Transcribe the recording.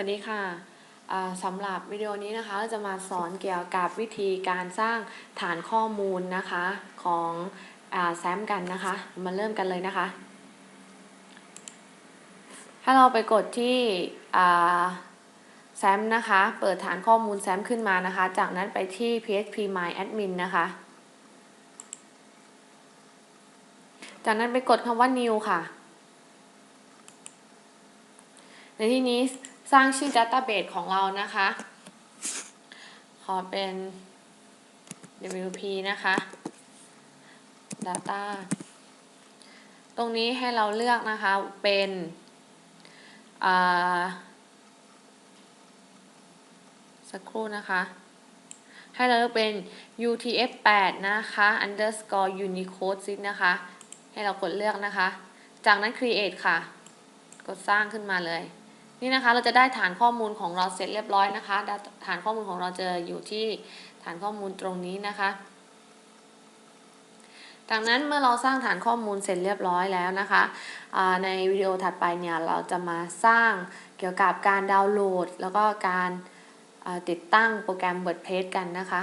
วัสดีค่ะสำหรับวิดีโอนี้นะคะเราจะมาสอนเกี่ยวกับวิธีการสร้างฐานข้อมูลนะคะของอแซมกันนะคะ มาเริ่มกันเลยนะคะ ถ้าเราไปกดที่แซมนะคะ เปิดฐานข้อมูลแซมขึ้นมานะคะ จากนั้นไปที่ php my admin นะคะ จากนั้นไปกดคำว่า new ค่ะ ในที่นี้ สร้างชื่อ database ของเรานะคะ ขอเป็น wp นะคะ data ตรงนี้ให้เราเลือกนะคะเป็นอ่าสักครู่นะคะ ให้เราเลือกเป็น utf8 นะคะ underscore unicode ซินะคะ ให้เรากดเลือกนะคะ จากนั้น create ค่ะ กดสร้างขึ้นมาเลย นี่นะคะเราจะได้ฐานข้อมูลของเราเสร็จเรียบร้อยนะคะ ฐานข้อมูลของเราจะอยู่ที่ฐานข้อมูลตรงนี้นะคะดังนั้นเมื่อเราสร้างฐานข้อมูลเสร็จเรียบร้อยแล้วนะคะ ในวิดีโอถัดไปเนี่ยเราจะมาสร้างเกี่ยวกับการดาวน์โหลด แล้วก็การติดตั้งโปรแกรม WordPress กันนะคะ